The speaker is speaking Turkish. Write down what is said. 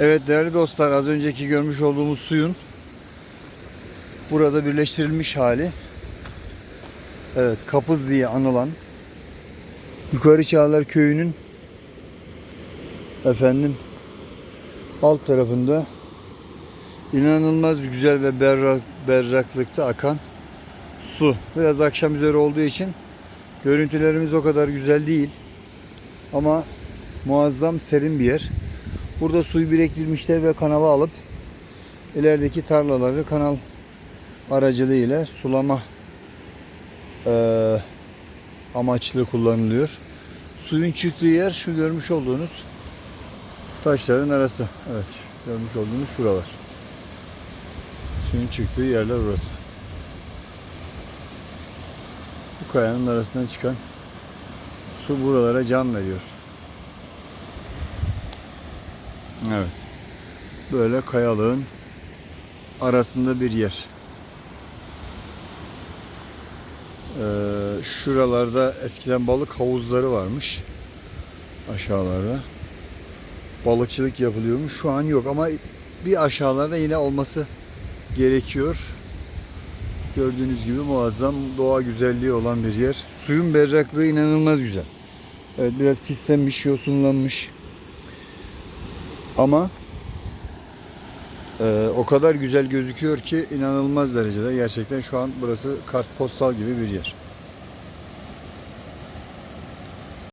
Evet değerli dostlar az önceki görmüş olduğumuz suyun burada birleştirilmiş hali. Evet Kapız diye anılan Yukarı Çağlar Köyü'nün efendim alt tarafında inanılmaz güzel ve berrak, berraklıkta akan su. Biraz akşam üzeri olduğu için görüntülerimiz o kadar güzel değil. Ama muazzam serin bir yer. Burada suyu biriktirmişler ve kanala alıp ilerideki tarlaları kanal aracılığıyla sulama eee, amaçlı kullanılıyor. Suyun çıktığı yer şu görmüş olduğunuz taşların arası. Evet, görmüş olduğunuz şuralar. Suyun çıktığı yerler orası. Bu kayanın arasından çıkan su buralara can veriyor. Evet. Böyle kayalığın arasında bir yer. Ee, şuralarda eskiden balık havuzları varmış. Aşağılarda. Balıkçılık yapılıyormuş. Şu an yok ama bir aşağılarda yine olması gerekiyor. Gördüğünüz gibi muazzam doğa güzelliği olan bir yer. Suyun berraklığı inanılmaz güzel. Evet biraz pislenmiş, yosunlanmış. Ama e, o kadar güzel gözüküyor ki inanılmaz derecede. Gerçekten şu an burası kartpostal gibi bir yer.